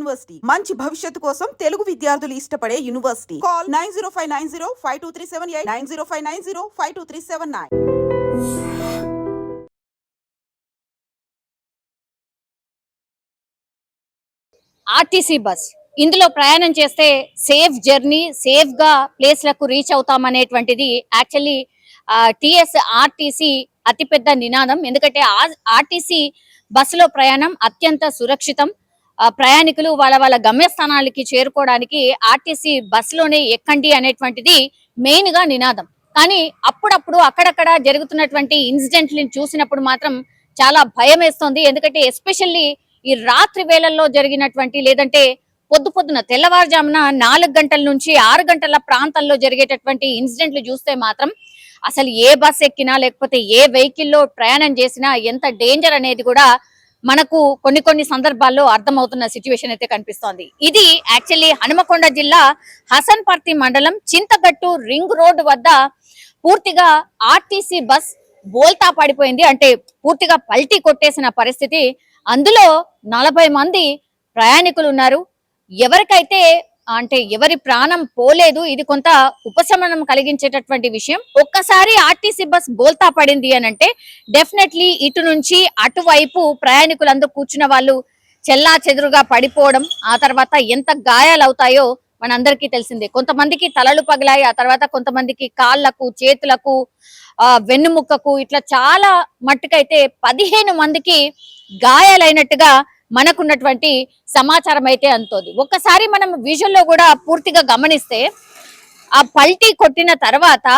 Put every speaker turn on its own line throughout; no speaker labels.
University. మంచి భవిష్యత్తు కోసం తెలుగు విద్యార్థులు ఇష్టపడే university. Call nine zero five nine zero five two three seven eight nine zero five nine zero five two three seven nine.
RTC bus. ఇందులో ప్రయాణం చేస్తే safe journey సేఫ్గా ప్లేస్లకు రీచ్ అవుతామనేటువంటిది యాక్చువల్లీ టిఎస్ ఆర్టీసీ అతిపెద్ద నినాదం. ఎందుకంటే ఆర్టీసీ బస్సులో ప్రయాణం అత్యంత సురక్షితం. ప్రయాణికులు వాళ్ళ వాళ్ళ గమ్యస్థానాలకి చేరుకోవడానికి ఆర్టీసీ బస్సులోనే ఎక్కండి అనేటువంటిది మెయిన్గా నినాదం. కానీ అప్పుడప్పుడు అక్కడక్కడ జరుగుతున్నటువంటి ఇన్సిడెంట్లను చూసినప్పుడు మాత్రం చాలా భయం వేస్తుంది. ఎందుకంటే ఎస్పెషల్లీ ఈ రాత్రి వేళల్లో జరిగినటువంటి లేదంటే పొద్దు పొద్దున తెల్లవారుజామున నాలుగు గంటల నుంచి ఆరు గంటల ప్రాంతాల్లో జరిగేటటువంటి ఇన్సిడెంట్లు చూస్తే మాత్రం అసలు ఏ బస్ ఎక్కినా లేకపోతే ఏ వెహికల్లో ప్రయాణం చేసినా ఎంత డేంజర్ అనేది కూడా మనకు కొన్ని కొన్ని సందర్భాల్లో అర్థమవుతున్న సిచ్యువేషన్ అయితే కనిపిస్తోంది. ఇది యాక్చువల్లీ హనుమకొండ జిల్లా హసన్పర్తి మండలం చింతగట్టు రింగ్ రోడ్ వద్ద పూర్తిగా ఆర్టీసీ బస్ బోల్తా పడిపోయింది. అంటే పూర్తిగా పల్టీ కొట్టేసిన పరిస్థితి. అందులో నలభై మంది ప్రయాణికులు ఉన్నారు. ఎవరికైతే అంటే ఎవరి ప్రాణం పోలేదు ఇది కొంత ఉపశమనం కలిగించేటటువంటి విషయం. ఒక్కసారి ఆర్టీసీ బస్ బోల్తా పడింది అని అంటే డెఫినెట్లీ ఇటు నుంచి అటువైపు ప్రయాణికులందరూ కూర్చున్న వాళ్ళు చెల్లా చెదురుగా పడిపోవడం ఆ తర్వాత ఎంత గాయాలు అవుతాయో మనందరికీ తెలిసిందే. కొంతమందికి తలలు పగిలాయి ఆ తర్వాత కొంతమందికి కాళ్ళకు చేతులకు ఆ వెన్నుముక్కకు ఇట్లా చాలా మట్టుకైతే పదిహేను మందికి గాయాలైనట్టుగా మనకున్నటువంటి సమాచారం అయితే అంతోంది. ఒక్కసారి మనం విజువల్లో కూడా పూర్తిగా గమనిస్తే ఆ పల్టీ కొట్టిన తర్వాత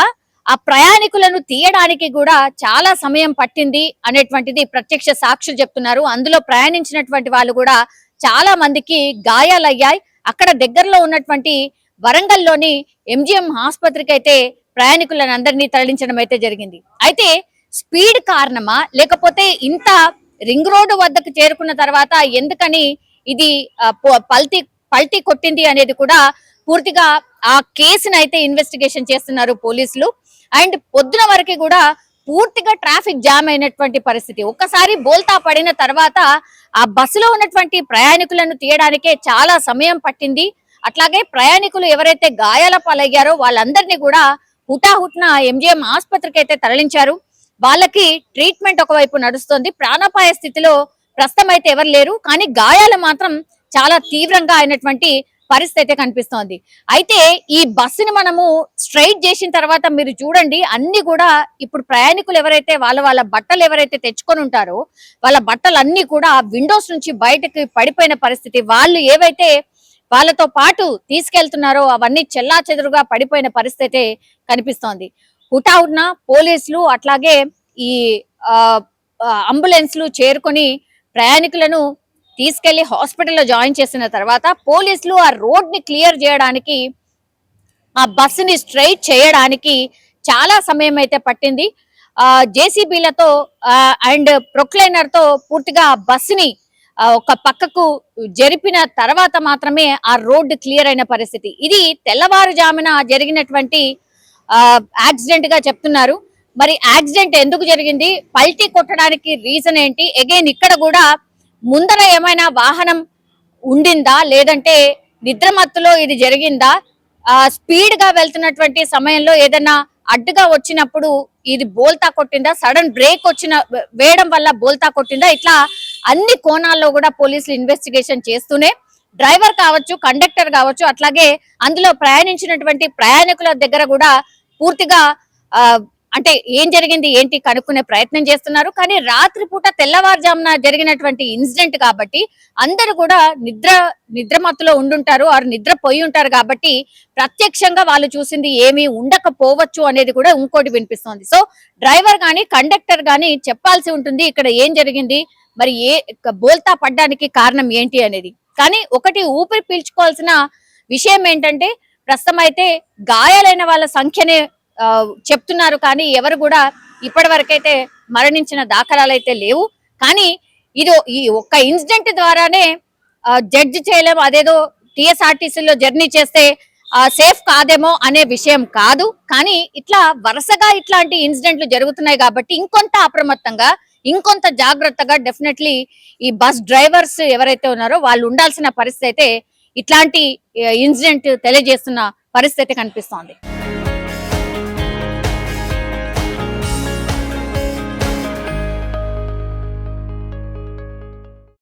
ఆ ప్రయాణికులను తీయడానికి కూడా చాలా సమయం పట్టింది అనేటువంటిది ప్రత్యక్ష సాక్షులు చెప్తున్నారు. అందులో ప్రయాణించినటువంటి వాళ్ళు కూడా చాలా మందికి గాయాలయ్యాయి. అక్కడ దగ్గరలో ఉన్నటువంటి వరంగల్లోని ఎంజిఎం ఆసుపత్రికి అయితే ప్రయాణికులను అందరినీ తరలించడం అయితే జరిగింది. అయితే స్పీడ్ కారణమా లేకపోతే ఇంత రింగ్ రోడ్డు వద్దకు చేరుకున్న తర్వాత ఎందుకని ఇది ఆ, పల్టీ పల్టీ కొట్టింది అనేది కూడా పూర్తిగా ఆ కేసును అయితే ఇన్వెస్టిగేషన్ చేస్తున్నారు పోలీసులు. అండ్ పొద్దున వరకు కూడా పూర్తిగా ట్రాఫిక్ జామ్ అయినటువంటి పరిస్థితి. ఒక్కసారి బోల్తా పడిన తర్వాత ఆ బస్సులో ఉన్నటువంటి ప్రయాణికులను తీయడానికే చాలా సమయం పట్టింది. అట్లాగే ప్రయాణికులు ఎవరైతే గాయాల పాలయ్యారో వాళ్ళందరినీ కూడా హుటాహుట్న ఎంజిఎం ఆసుపత్రికి అయితే తరలించారు. వాళ్ళకి ట్రీట్మెంట్ ఒకవైపు నడుస్తుంది. ప్రాణాపాయ స్థితిలో ప్రస్తుతం అయితే ఎవరు లేరు. కానీ గాయాలు మాత్రం చాలా తీవ్రంగా అయినటువంటి పరిస్థితి అయితే కనిపిస్తోంది. అయితే ఈ బస్సుని మనము స్ట్రైట్ చేసిన తర్వాత మీరు చూడండి అన్ని కూడా ఇప్పుడు ప్రయాణికులు ఎవరైతే వాళ్ళ వాళ్ళ బట్టలు ఎవరైతే తెచ్చుకొని ఉంటారో వాళ్ళ బట్టలు అన్ని కూడా విండోస్ నుంచి బయటకు పడిపోయిన పరిస్థితి. వాళ్ళు ఏవైతే వాళ్ళతో పాటు తీసుకెళ్తున్నారో అవన్నీ చెల్లా చెదురుగా పడిపోయిన పరిస్థితి అయితే కనిపిస్తోంది. హుటాహుట్న పోలీసులు అట్లాగే ఈ అంబులెన్స్లు చేరుకొని ప్రయాణికులను తీసుకెళ్ళి హాస్పిటల్లో జాయిన్ చేసిన తర్వాత పోలీసులు ఆ రోడ్ని క్లియర్ చేయడానికి ఆ బస్సుని స్ట్రైట్ చేయడానికి చాలా సమయం అయితే పట్టింది జేసీబీలతో అండ్ ప్రొక్లైనర్తో పూర్తిగా ఆ బస్సుని ఒక పక్కకు జరిపిన తర్వాత మాత్రమే ఆ రోడ్డు క్లియర్ అయిన పరిస్థితి. ఇది తెల్లవారుజామున జరిగినటువంటి యాక్సిడెంట్గా చెప్తున్నారు. మరి యాక్సిడెంట్ ఎందుకు జరిగింది? పల్టీ కొట్టడానికి రీజన్ ఏంటి? అగైన్ ఇక్కడ కూడా ముందర ఏమైనా వాహనం ఉండిందా? లేదంటే నిద్రమత్తులో ఇది జరిగిందా? స్పీడ్గా వెళ్తున్నటువంటి సమయంలో ఏదైనా అడ్డుగా వచ్చినప్పుడు ఇది బోల్తా కొట్టిందా? సడన్ బ్రేక్ వచ్చిన వేయడం వల్ల బోల్తా కొట్టిందా? ఇట్లా అన్ని కోణాల్లో కూడా పోలీసులు ఇన్వెస్టిగేషన్ చేస్తూనే డ్రైవర్ కావచ్చు కండక్టర్ కావచ్చు అట్లాగే అందులో ప్రయాణించినటువంటి ప్రయాణికుల దగ్గర కూడా పూర్తిగా అంటే ఏం జరిగింది ఏంటి కనుక్కునే ప్రయత్నం చేస్తున్నారు. కానీ రాత్రిపూట తెల్లవారుజామున జరిగినటువంటి ఇన్సిడెంట్ కాబట్టి అందరూ కూడా నిద్ర నిద్రమత్తులో ఉండుంటారు ఆరు నిద్ర పోయి ఉంటారు కాబట్టి ప్రత్యక్షంగా వాళ్ళు చూసింది ఏమీ ఉండకపోవచ్చు అనేది కూడా ఇంకోటి వినిపిస్తోంది. సో డ్రైవర్ గాని కండక్టర్ గాని చెప్పాల్సి ఉంటుంది ఇక్కడ ఏం జరిగింది మరి ఏ బోల్తా పడ్డానికి కారణం ఏంటి అనేది. కానీ ఒకటి ఊపిరి పీల్చుకోవాల్సిన విషయం ఏంటంటే ప్రస్తుతం అయితే గాయాలైన వాళ్ళ సంఖ్యనే చెప్తున్నారు. కానీ ఎవరు కూడా ఇప్పటి వరకైతే మరణించిన దాఖలాలు అయితే లేవు. కానీ ఇది ఈ ఒక్క ఇన్సిడెంట్ ద్వారానే జడ్జ్ చేయలేము. అదేదో టీఎస్ఆర్టీసీలో జర్నీ చేస్తే సేఫ్ కాదేమో అనే విషయం కాదు. కానీ ఇట్లా వరుసగా ఇట్లాంటి ఇన్సిడెంట్లు జరుగుతున్నాయి కాబట్టి ఇంకొంత అప్రమత్తంగా ఇంకొంత జాగ్రత్తగా డెఫినెట్లీ ఈ బస్ డ్రైవర్స్ ఎవరైతే ఉన్నారో వాళ్ళు ఉండాల్సిన పరిస్థితి అయితే ఇట్లాంటి ఇన్సిడెంట్ తెలియజేస్తున్న పరిస్థితి కనిపిస్తోంది.